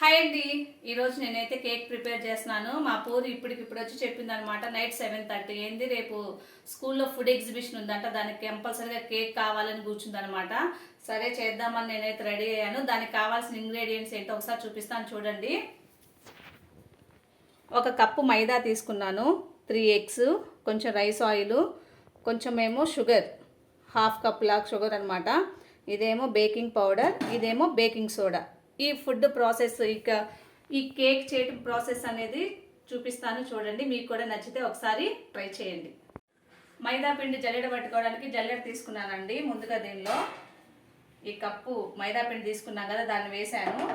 Hi అండి. ఈరోజు నేనైతే కేక్ ప్రిపేర్ చేస్తున్నాను. మా పూరి ఇప్పటికి ఇప్పుడు వచ్చి చెప్పింది అనమాట నైట్ సెవెన్ థర్టీ ఏంది రేపు స్కూల్లో ఫుడ్ ఎగ్జిబిషన్ ఉందంట దానికి కంపల్సరీగా కేక్ కావాలని కూర్చుందనమాట. సరే చేద్దామని నేనైతే రెడీ అయ్యాను. దానికి కావాల్సిన ఇంగ్రీడియంట్స్ ఏంటో ఒకసారి చూపిస్తాను చూడండి. ఒక కప్పు మైదా తీసుకున్నాను త్రీ ఎగ్స్ కొంచెం రైస్ ఆయిల్ కొంచెం ఏమో షుగర్ హాఫ్ కప్ లాగా షుగర్ అనమాట. ఇదేమో బేకింగ్ పౌడర్ ఇదేమో బేకింగ్ సోడా. ఈ ఫుడ్ ప్రాసెస్ ఇక ఈ కేక్ చేయడం ప్రాసెస్ అనేది చూపిస్తాను చూడండి. మీకు కూడా నచ్చితే ఒకసారి ట్రై చేయండి. మైదా పిండి జల్లెడ పట్టుకోవడానికి జల్లెడ తీసుకున్నానండి ముందుగా దీనిలో. ఈ కప్పు మైదా పిండి తీసుకున్నాం కదా దాన్ని వేసాను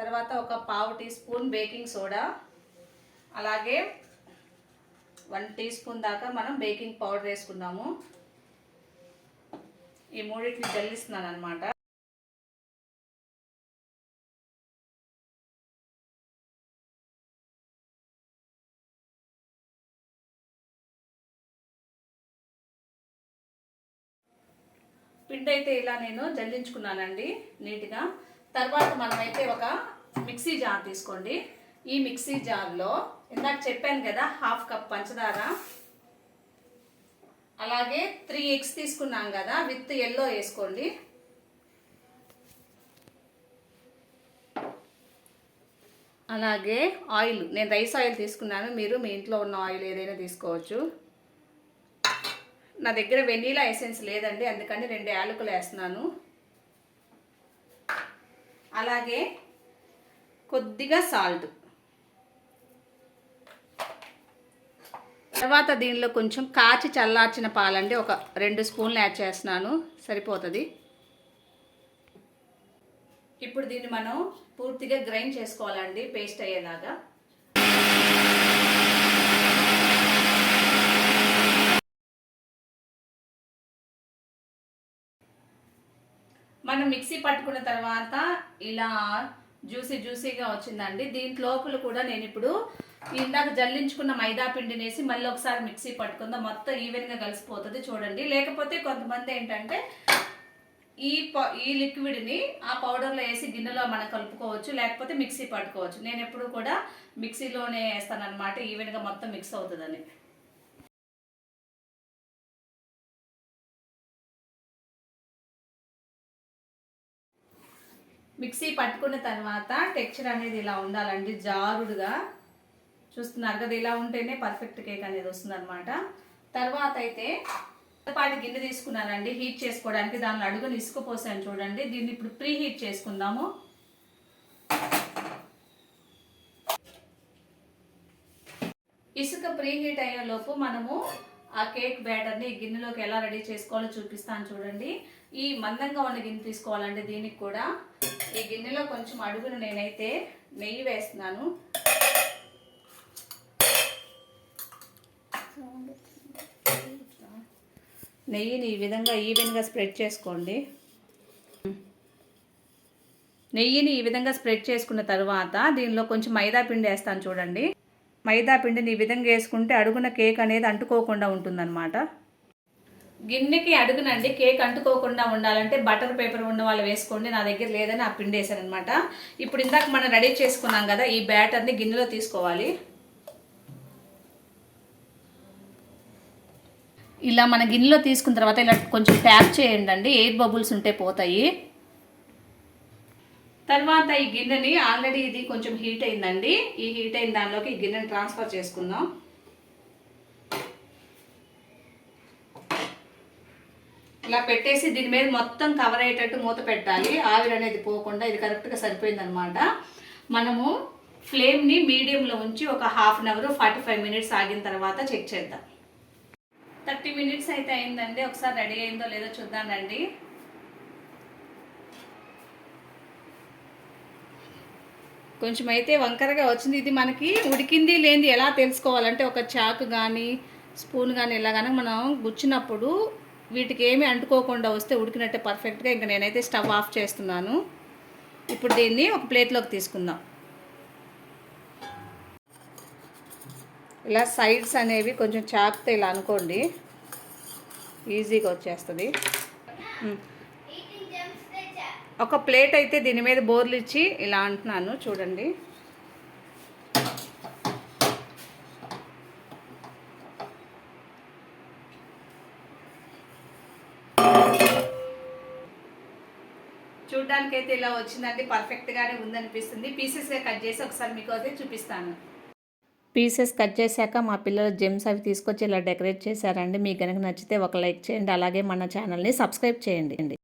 తర్వాత ఒక పావు టీ స్పూన్ బేకింగ్ సోడా. అలాగే వన్ టీ స్పూన్ దాకా మనం బేకింగ్ పౌడర్ వేసుకున్నాము. ఈ మూడింటిని జల్లిస్తున్నాను అనమాట పిండి అయితే ఇలా నేను జల్లించుకున్నానండి నీట్గా. తర్వాత మనమైతే ఒక మిక్సీ జార్ తీసుకోండి. ఈ మిక్సీ జార్లో ఇందాక చెప్పాను కదా హాఫ్ కప్ పంచదార. అలాగే త్రీ ఎగ్స్ తీసుకున్నాం కదా విత్ ఎల్లో వేసుకోండి. అలాగే ఆయిల్ నేను రైస్ ఆయిల్ తీసుకున్నాను మీరు మీ ఇంట్లో ఉన్న ఆయిల్ ఏదైనా తీసుకోవచ్చు. నా దగ్గర వెనీలా ఎసెన్స్ లేదండి అందుకని రెండు యాలకులు వేస్తున్నాను. అలాగే కొద్దిగా సాల్ట్. తర్వాత దీనిలో కొంచెం కాచి చల్లార్చిన పాలండి ఒక రెండు స్పూన్లు యాడ్ చేస్తున్నాను సరిపోతుంది. ఇప్పుడు దీన్ని మనం పూర్తిగా గ్రైండ్ చేసుకోవాలండి పేస్ట్ అయ్యేలాగా. మనం మిక్సీ పట్టుకున్న తర్వాత ఇలా జ్యూసీ జ్యూసీగా వచ్చిందండి. దీని లోపల కూడా నేను ఇప్పుడు ఇందాక జల్లించుకున్న మైదా పిండిని వేసి మళ్ళీ ఒకసారి మిక్సీ పట్టుకుందాం. మొత్తం ఈవెన్గా కలిసిపోతుంది చూడండి. లేకపోతే కొంతమంది ఏంటంటే ఈ ఈ లిక్విడ్ని ఆ పౌడర్లో వేసి గిన్నెలో మనం కలుపుకోవచ్చు లేకపోతే మిక్సీ పట్టుకోవచ్చు. నేను ఎప్పుడు కూడా మిక్సీలోనే వేస్తాను అనమాట ఈవెన్గా మొత్తం మిక్స్ అవుతుందని. మిక్సీ పట్టుకున్న తర్వాత టెక్చర్ అనేది ఇలా ఉండాలండి జారుడుగా. చూస్తున్నారు కదా ఇలా ఉంటేనే పర్ఫెక్ట్ కేక్ అనేది వస్తుంది అనమాట తర్వాత అయితే పాటి గిన్నె తీసుకున్నానండి హీట్ చేసుకోవడానికి. దానిలో అడుగుని ఇసుక పోసాను చూడండి. దీన్ని ఇప్పుడు ప్రీ హీట్ చేసుకుందాము. ఇసుక ప్రీ హీట్ అయ్యేలోపు మనము ఆ కేక్ బ్యాటర్ని గిన్నెలోకి ఎలా రెడీ చేసుకోవాలో చూపిస్తాను చూడండి. ఈ మందంగా ఉన్న గిన్నె తీసుకోవాలండి దీనికి కూడా. ఈ గిన్నెలో కొంచెం అడుగును నేనైతే నెయ్యి వేస్తున్నాను. నెయ్యిని ఈ విధంగా ఈవెన్గా స్ప్రెడ్ చేసుకోండి. నెయ్యిని ఈ విధంగా స్ప్రెడ్ చేసుకున్న తర్వాత దీనిలో కొంచెం మైదా పిండి వేస్తాను చూడండి. మైదా పిండిని ఈ విధంగా వేసుకుంటే అడుగున కేక్ అనేది అంటుకోకుండా ఉంటుందన్నమాట. గిన్నెకి అడుగునండి కేక్ అంటుకోకుండా ఉండాలంటే బటర్ పేపర్ ఉన్న వాళ్ళు వేసుకోండి నా దగ్గర లేదని ఆ పిండి వేసానమాట ఇప్పుడు ఇందాక మనం రెడీ చేసుకున్నాం కదా ఈ బ్యాటర్ని గిన్నెలో తీసుకోవాలి. ఇలా మన గిన్నెలో తీసుకున్న తర్వాత ఇలా కొంచెం ట్యాప్ చేయండి అండి ఎయిర్ బబుల్స్ ఉంటే పోతాయి. తర్వాత ఈ గిన్నెని ఆల్రెడీ ఇది కొంచెం హీట్ అయిందండి. ఈ హీట్ అయిన దానిలోకి ఈ గిన్నెని ట్రాన్స్ఫర్ చేసుకుందాం. ఇలా పెట్టేసి దీని మీద మొత్తం కవర్ అయ్యేటట్టు మూత పెట్టాలి. ఆవిరి అనేది పోకుండా ఇది కరెక్ట్గా సరిపోయిందనమాట మనము ఫ్లేమ్ని మీడియంలో ఉంచి ఒక half an hour forty five minutes ఆగిన తర్వాత చెక్ చేద్దాం. థర్టీ మినిట్స్ అయితే అయిందండి. ఒకసారి రెడీ అయిందో లేదో చూద్దామండి. కొంచెం అయితే వంకరగా వచ్చింది. ఇది మనకి ఉడికింది లేనిది ఎలా తెలుసుకోవాలంటే ఒక చాకు కానీ స్పూన్ కానీ ఇలా కానీ మనం గుచ్చినప్పుడు వీటికి ఏమి అంటుకోకుండా వస్తే ఉడికినట్టే పర్ఫెక్ట్గా ఇంకా నేనైతే స్టవ్ ఆఫ్ చేస్తున్నాను. ఇప్పుడు దీన్ని ఒక ప్లేట్లోకి తీసుకుందాం. ఇలా సైడ్స్ అనేవి కొంచెం చాపితే ఇలా అనుకోండి. ఈజీగా వచ్చేస్తుంది. ఒక ప్లేట్ అయితే దీని మీద బోర్లు ఇచ్చి ఇలా అంటున్నాను చూడండి. చూడడానికి అయితే ఇలా వచ్చిందండి పర్ఫెక్ట్గానే ఉందనిపిస్తుంది. పీసెస్గా కట్ చేసి ఒకసారి మీకు అయితే చూపిస్తాను. పీసెస్ కట్ చేశాక మా పిల్లలు జెమ్స్ అవి తీసుకొచ్చి ఇలా డెకరేట్ చేశారండి. మీకు కనుక నచ్చితే ఒక లైక్ చేయండి. అలాగే మన ఛానల్ని సబ్స్క్రైబ్ చేయండి.